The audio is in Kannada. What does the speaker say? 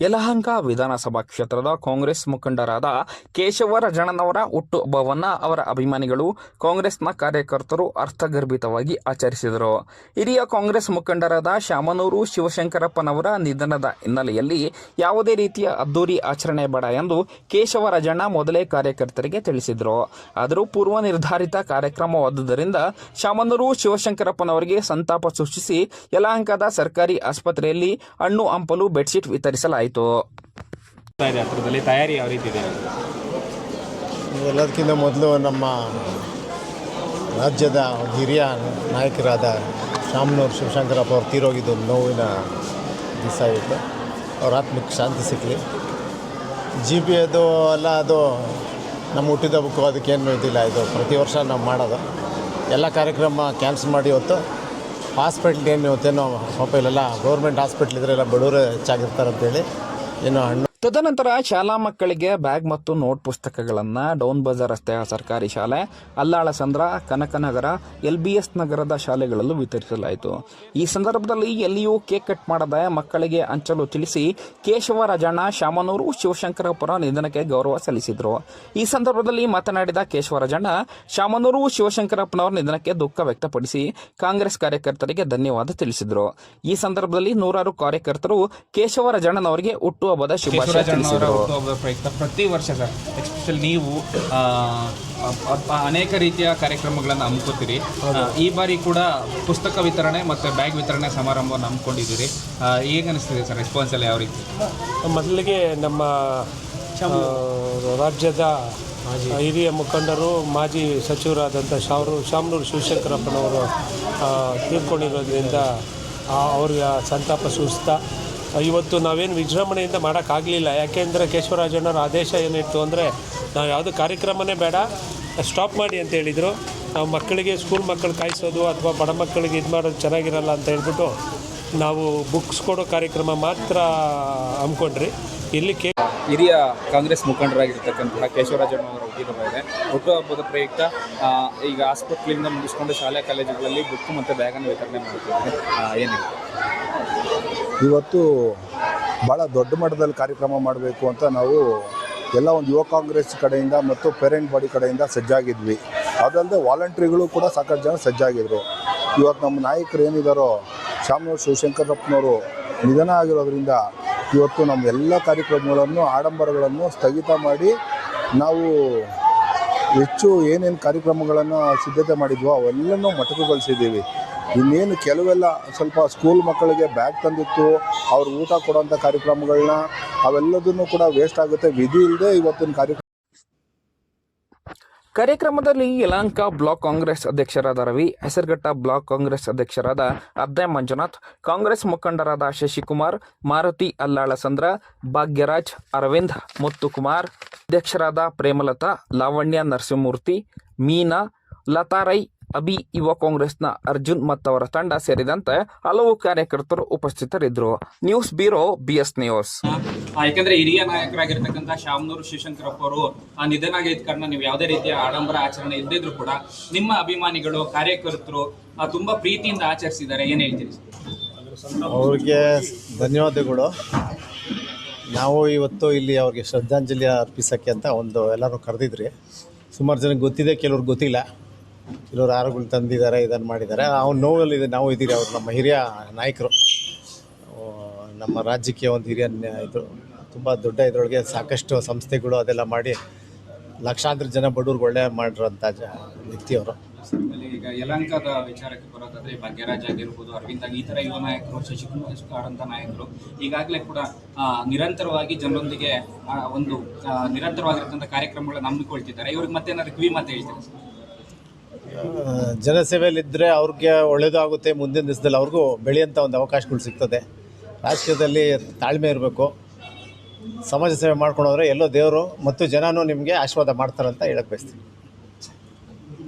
ಯಲಹಂಕ ವಿಧಾನಸಭಾ ಕ್ಷೇತ್ರದ ಕಾಂಗ್ರೆಸ್ ಮುಖಂಡರಾದ ಕೇಶವ ರಜಣನವರ ಹುಟ್ಟುಹಬ್ಬವನ್ನ ಅವರ ಅಭಿಮಾನಿಗಳು ಕಾಂಗ್ರೆಸ್ನ ಕಾರ್ಯಕರ್ತರು ಅರ್ಥಗರ್ಭಿತವಾಗಿ ಆಚರಿಸಿದರು. ಹಿರಿಯ ಕಾಂಗ್ರೆಸ್ ಮುಖಂಡರಾದ ಶಾಮನೂರು ಶಿವಶಂಕರಪ್ಪನವರ ನಿಧನದ ಹಿನ್ನೆಲೆಯಲ್ಲಿ ಯಾವುದೇ ರೀತಿಯ ಅದ್ದೂರಿ ಆಚರಣೆ ಬೇಡ ಎಂದು ಕೇಶವ ರಜಣ್ಣ ಮೊದಲೇ ಕಾರ್ಯಕರ್ತರಿಗೆ ತಿಳಿಸಿದರು. ಆದರೂ ಪೂರ್ವ ನಿರ್ಧಾರಿತ ಕಾರ್ಯಕ್ರಮವಾದುದರಿಂದ ಶಾಮನೂರು ಶಿವಶಂಕರಪ್ಪನವರಿಗೆ ಸಂತಾಪ ಸೂಚಿಸಿ ಯಲಹಂಕದ ಸರ್ಕಾರಿ ಆಸ್ಪತ್ರೆಯಲ್ಲಿ ಹಣ್ಣು ಹಂಪಲು ಬೆಡ್ಶೀಟ್ ವಿತರಿಸಲಾಯಿತು. ಇದೆ ಹತ್ರದಲ್ಲಿ ತಯಾರಿ ಯಾವ ರೀತಿ ಇದೆ? ಎಲ್ಲದಕ್ಕಿಂತ ಮೊದಲು ನಮ್ಮ ರಾಜ್ಯದ ಹಿರಿಯ ನಾಯಕರಾದ ಶಾಮನೂರು ಶಿವಶಂಕರಪ್ಪ ಅವರು ತೀರೋಗಿದ್ದು ನೋವಿನ ದಿವಸ ಇತ್ತು. ಅವ್ರ ಆತ್ಮಕ್ಕೆ ಶಾಂತಿ ಸಿಕ್ಕಲಿ ಜಿ ಪಿ ಅದು ಅಲ್ಲ ಅದು ನಮ್ಮ ಹುಟ್ಟಿದ ಬುಕ್ಕು ಅದಕ್ಕೇನು ಇದಿಲ್ಲ ಇದು ಪ್ರತಿ ವರ್ಷ ನಾವು ಮಾಡೋದು. ಎಲ್ಲ ಕಾರ್ಯಕ್ರಮ ಕ್ಯಾನ್ಸಲ್ ಮಾಡಿ ಇವತ್ತು ಹಾಸ್ಪಿಟ್ಲ್ ಏನು ಇವತ್ತೇನೋ ಪಾಪ ಇಲ್ಲೆಲ್ಲ ಗೌರ್ಮೆಂಟ್ ಹಾಸ್ಪಿಟ್ಲ್ ಇದ್ರೆಲ್ಲ ಬಡವರು ಹೆಚ್ಚಾಗಿರ್ತಾರೆ ಅಂತೇಳಿ ಏನೋ ಹಣ್ಣು ತದನಂತರ ಶಾಲಾ ಮಕ್ಕಳಿಗೆ ಬ್ಯಾಗ್ ಮತ್ತು ನೋಟ್ ಪುಸ್ತಕಗಳನ್ನು ಡೌನ್ ಬಜಾರ್ ರಸ್ತೆಯ ಸರ್ಕಾರಿ ಶಾಲೆ Allalasandra Kanakanagara, L B S ನಗರದ ಶಾಲೆಗಳಲ್ಲೂ ವಿತರಿಸಲಾಯಿತು. ಈ ಸಂದರ್ಭದಲ್ಲಿ ಎಲ್ಲಿಯೂ ಕೇಕ್ ಕಟ್ ಮಾಡದೆ ಮಕ್ಕಳಿಗೆ ಹಂಚಲು ತಿಳಿಸಿ ಕೇಶವ ರಾಜಣ್ಣ, ಶಾಮನೂರು, ಶಿವಶಂಕರಪುರ ನಿಧನಕ್ಕೆ ಗೌರವ ಸಲ್ಲಿಸಿದರು. ಈ ಸಂದರ್ಭದಲ್ಲಿ ಮಾತನಾಡಿದ ಕೇಶವ ರಾಜಣ್ಣ, ಶಾಮನೂರು, ಶಿವಶಂಕರಪ್ಪನವರ ನಿಧನಕ್ಕೆ ದುಃಖ ವ್ಯಕ್ತಪಡಿಸಿ ಕಾಂಗ್ರೆಸ್ ಕಾರ್ಯಕರ್ತರಿಗೆ ಧನ್ಯವಾದ ತಿಳಿಸಿದರು. ಈ ಸಂದರ್ಭದಲ್ಲಿ ನೂರಾರು ಕಾರ್ಯಕರ್ತರು ಕೇಶವ ರಾಜಣ್ಣನವರಿಗೆ ಹುಟ್ಟುಹಬ್ಬದ ಶುಭಾಶಯ ಹುಟ್ಟುಹಬ್ಬದ ಪ್ರಯುಕ್ತ ಪ್ರತಿ ವರ್ಷ ಸರ್ ಎಕ್ಸ್ಪೆಷಲ್ ನೀವು ಅನೇಕ ರೀತಿಯ ಕಾರ್ಯಕ್ರಮಗಳನ್ನು ಹಮ್ಮಿಕೊತೀರಿ. ಈ ಬಾರಿ ಕೂಡ ಪುಸ್ತಕ ವಿತರಣೆ ಮತ್ತು ಬ್ಯಾಗ್ ವಿತರಣೆ ಸಮಾರಂಭವನ್ನು ಹಮ್ಮಿಕೊಂಡಿದ್ದೀರಿ. ಈಗ ಅನಿಸ್ತಿದೆ ಸರ್ ರೆಸ್ಪಾನ್ಸ್ ಎಲ್ಲ ಯಾವ ರೀತಿ? ಮೊದಲಿಗೆ ನಮ್ಮ ರಾಜ್ಯದ ಹಿರಿಯ ಮುಖಂಡರು ಮಾಜಿ ಸಚಿವರಾದಂಥ ಶಾವರು ಶಾಮನೂರು ಶಿವಶಂಕರಪ್ಪನವರು ತೀರ್ಕೊಂಡಿರೋದ್ರಿಂದ ಆ, ಅವ್ರಿಗೆ ಸಂತಾಪ ಸೂಚಿಸ್ತಾ ಇವತ್ತು ನಾವೇನು ವಿಜೃಂಭಣೆಯಿಂದ ಮಾಡೋಕ್ಕಾಗಲಿಲ್ಲ. ಯಾಕೆಂದರೆ ಕೇಶವರಾಜಣ್ಣವ್ರ ಆದೇಶ ಏನಿತ್ತು ಅಂದರೆ, ನಾವು ಯಾವುದು ಕಾರ್ಯಕ್ರಮನೇ ಬೇಡ ಸ್ಟಾಪ್ ಮಾಡಿ ಅಂತ ಹೇಳಿದರು. ನಾವು ಮಕ್ಕಳಿಗೆ ಸ್ಕೂಲ್ ಮಕ್ಕಳು ಕಾಯಿಸೋದು ಅಥವಾ ಬಡ ಮಕ್ಕಳಿಗೆ ಇದು ಮಾಡೋದು ಚೆನ್ನಾಗಿರಲ್ಲ ಅಂತ ಹೇಳ್ಬಿಟ್ಟು ನಾವು ಬುಕ್ಸ್ ಕೊಡೋ ಕಾರ್ಯಕ್ರಮ ಮಾತ್ರ ಹಮ್ಮಿಕೊಂಡ್ರಿ ಇಲ್ಲಿ ಕೇ ಹಿರಿಯ ಕಾಂಗ್ರೆಸ್ ಮುಖಂಡರಾಗಿರ್ತಕ್ಕಂತಹ ಕೇಶವರಾಜಣ್ಣವರ ಹುಟ್ಟಿದಬ್ಬ ಇದೆ. ಹುಟ್ಟುಹಬ್ಬದ ಪ್ರಯುಕ್ತ ಈಗ ಆಸ್ಪತ್ರೆಯಿಂದ ಮುಗಿಸ್ಕೊಂಡು ಶಾಲೆ, ಕಾಲೇಜುಗಳಲ್ಲಿ ಬುಕ್ ಮತ್ತು ಬ್ಯಾಗನ್ನು ವಿತರಣೆ ಮಾಡ್ತಿದ್ದಾರೆ. ಏನಿದೆ ಇವತ್ತು ಭಾಳ ದೊಡ್ಡ ಮಟ್ಟದಲ್ಲಿ ಕಾರ್ಯಕ್ರಮ ಮಾಡಬೇಕು ಅಂತ ನಾವು ಎಲ್ಲ ಒಂದು ಯುವ ಕಾಂಗ್ರೆಸ್ ಕಡೆಯಿಂದ ಮತ್ತು ಪೇರೆಂಟ್ ಬಾಡಿ ಕಡೆಯಿಂದ ಸಜ್ಜಾಗಿದ್ವಿ. ಅದಲ್ಲದೆ ವಾಲಂಟ್ರಿಗಳು ಕೂಡ ಸಾಕಷ್ಟು ಜನ ಸಜ್ಜಾಗಿದ್ದರು ಇವತ್ತು ನಮ್ಮ ನಾಯಕರು ಏನಿದ್ದಾರೋ ಶಾಮನೂರು ಶಿವಶಂಕರಪ್ಪನವರು ನಿಧನ ಆಗಿರೋದ್ರಿಂದ ಇವತ್ತು ನಮ್ಮ ಎಲ್ಲ ಕಾರ್ಯಕ್ರಮಗಳನ್ನು, ಆಡಂಬರಗಳನ್ನು ಸ್ಥಗಿತ ಮಾಡಿ ನಾವು ಹೆಚ್ಚು ಏನೇನು ಕಾರ್ಯಕ್ರಮಗಳನ್ನು ಸಿದ್ಧತೆ ಮಾಡಿದ್ವೋ ಅವೆಲ್ಲನೂ ಮೊಟಕುಗೊಳಿಸಿದ್ದೀವಿ. ಇನ್ನೇನು ಕೆಲವೆಲ್ಲ ಸ್ವಲ್ಪ ಸ್ಕೂಲ್ ಮಕ್ಕಳಿಗೆ ಬ್ಯಾಗ್ ತಂದಿತ್ತು, ಅವ್ರು ಊಟ ಕೊಡೋಂಥ ಕಾರ್ಯಕ್ರಮಗಳನ್ನ ಅವೆಲ್ಲದನ್ನು ಕೂಡ ವೇಸ್ಟ್ ಆಗುತ್ತೆ. ವಿಧಿ ಇಲ್ಲದೆ ಇವತ್ತಿನ ಕಾರ್ಯಕ್ರಮ ಕಾರ್ಯಕ್ರಮದಲ್ಲಿ ಯಲಹಂಕ ಬ್ಲಾಕ್ ಕಾಂಗ್ರೆಸ್ ಅಧ್ಯಕ್ಷರಾದ ರವಿ, ಹೆಸರುಘಟ್ಟ ಬ್ಲಾಕ್ ಕಾಂಗ್ರೆಸ್ ಅಧ್ಯಕ್ಷರಾದ ಅದ್ದೆ ಮಂಜುನಾಥ್, ಕಾಂಗ್ರೆಸ್ ಮುಖಂಡರಾದ ಶಶಿಕುಮಾರ್, ಮಾರುತಿ ಅಲ್ಲಾಳಸಂದ್ರ, ಭಾಗ್ಯರಾಜ್ ಅರವಿಂದ್, ಮುತ್ತುಕುಮಾರ್, ಅಧ್ಯಕ್ಷರಾದ ಪ್ರೇಮಲತಾ, ಲಾವಣ್ಯ ನರಸಿಂಹಮೂರ್ತಿ, ಮೀನಾ, ಲತಾರೈ ಅಬಿ ಯುವ ಕಾಂಗ್ರೆಸ್ನ ಅರ್ಜುನ್ ಮತ್ತವರ ತಂಡ ಸೇರಿದಂತೆ ಹಲವು ಕಾರ್ಯಕರ್ತರು ಉಪಸ್ಥಿತರಿದ್ದರು. News bureau BS news. ಯಾಕಂದ್ರೆ ಹಿರಿಯ ನಾಯಕರಾಗಿರ್ತಕ್ಕಂಥ ಶಾಮನೂರು ಶಿವಶಂಕರಪ್ಪ ಅವರು ಆ, ನಿಧನ ಆಗಿದ್ದ ಕಾರಣ ನೀವು ಯಾವುದೇ ರೀತಿಯ ಆಡಂಬರ ಆಚರಣೆ ಇದ್ದಿದ್ರು ಕೂಡ ನಿಮ್ಮ ಅಭಿಮಾನಿಗಳು ಕಾರ್ಯಕರ್ತರು ಆ, ತುಂಬಾ ಪ್ರೀತಿಯಿಂದ ಆಚರಿಸಿದ್ದಾರೆ. ಏನ್ ಹೇಳ್ತೀರಿ? ಅವ್ರಿಗೆ ಧನ್ಯವಾದಗಳು. ನಾವು ಇವತ್ತು ಇಲ್ಲಿ ಅವ್ರಿಗೆ ಶ್ರದ್ಧಾಂಜಲಿ ಅರ್ಪಿಸೋಕ್ಕೆ ಅಂತ ಒಂದು ಎಲ್ಲರೂ ಕರೆದಿದ್ರಿ. ಸುಮಾರು ಜನಕ್ಕೆ ಗೊತ್ತಿದೆ ಕೆಲವ್ರಿಗೆ ಗೊತ್ತಿಲ್ಲ. ಕೆಲವರು ಆರೋಗ್ಯ ತಂದಿದ್ದಾರೆ ಇದನ್ನು ಮಾಡಿದ್ದಾರೆ. ಅವ್ನು ನೋವಲ್ಲಿದೆ ನಾವು ಇದ್ದೀರಿ ಅವರು, ನಮ್ಮ ಹಿರಿಯ ನಾಯಕರು. ನಮ್ಮ ರಾಜ್ಯಕ್ಕೆ ಒಂದು ಹಿರಿಯ ಇದು ತುಂಬ ದೊಡ್ಡ ಇದರೊಳಗೆ ಸಾಕಷ್ಟು ಸಂಸ್ಥೆಗಳು ಅದೆಲ್ಲ ಮಾಡಿ ಲಕ್ಷಾಂತರ ಜನ ಬಡವ್ರಿಗೆ ಒಳ್ಳೆ ಮಾಡಿರೋಂಥ ಜ ವ್ಯಕ್ತಿಯವರು ಈಗ ಯಲಂಕದ ವಿಚಾರಕ್ಕೆ ಬರೋದಾದ್ರೆ, ಭಾಗ್ಯರಾಜ್ ಆಗಿರ್ಬೋದು, ಅರವಿಂದ್ ಆಗಿ ಈ ಥರ ಯುವ ನಾಯಕರು, ಶಶಿಕುಮಾರ್ ಅಂತ ನಾಯಕರು, ಈಗಾಗಲೇ ಕೂಡ ನಿರಂತರವಾಗಿ ಜನರೊಂದಿಗೆ ಒಂದು ನಿರಂತರವಾಗಿರ್ತಂಥ ಕಾರ್ಯಕ್ರಮಗಳನ್ನ ನಂಬಿಕೊಳ್ತಿದ್ದಾರೆ ಇವ್ರಿಗೆ ಮತ್ತೆ ಏನಾದ್ರು ಕಿವಿ ಮಾತು ಹೇಳ್ತಾರೆ ಜನಸೇವೆಯಲ್ಲಿದ್ದರೆ ಅವ್ರಿಗೆ ಒಳ್ಳೆಯದಾಗುತ್ತೆ ಮುಂದಿನ ದಿವಸದಲ್ಲಿ ಅವ್ರಿಗೂ ಬೆಳೆಯೋಂಥ ಒಂದು ಅವಕಾಶಗಳು ಸಿಗ್ತದೆ. ರಾಜಕೀಯದಲ್ಲಿ ತಾಳ್ಮೆ ಇರಬೇಕು. ಸಮಾಜ ಸೇವೆ ಮಾಡ್ಕೊಂಡು ಹೋದ್ರೆ ಎಲ್ಲೋ ದೇವರು ಮತ್ತು ಜನನೂ ನಿಮಗೆ ಆಶೀರ್ವಾದ ಮಾಡ್ತಾರಂತ ಹೇಳಕ್ಕೆ ಬಯಸ್ತೀನಿ.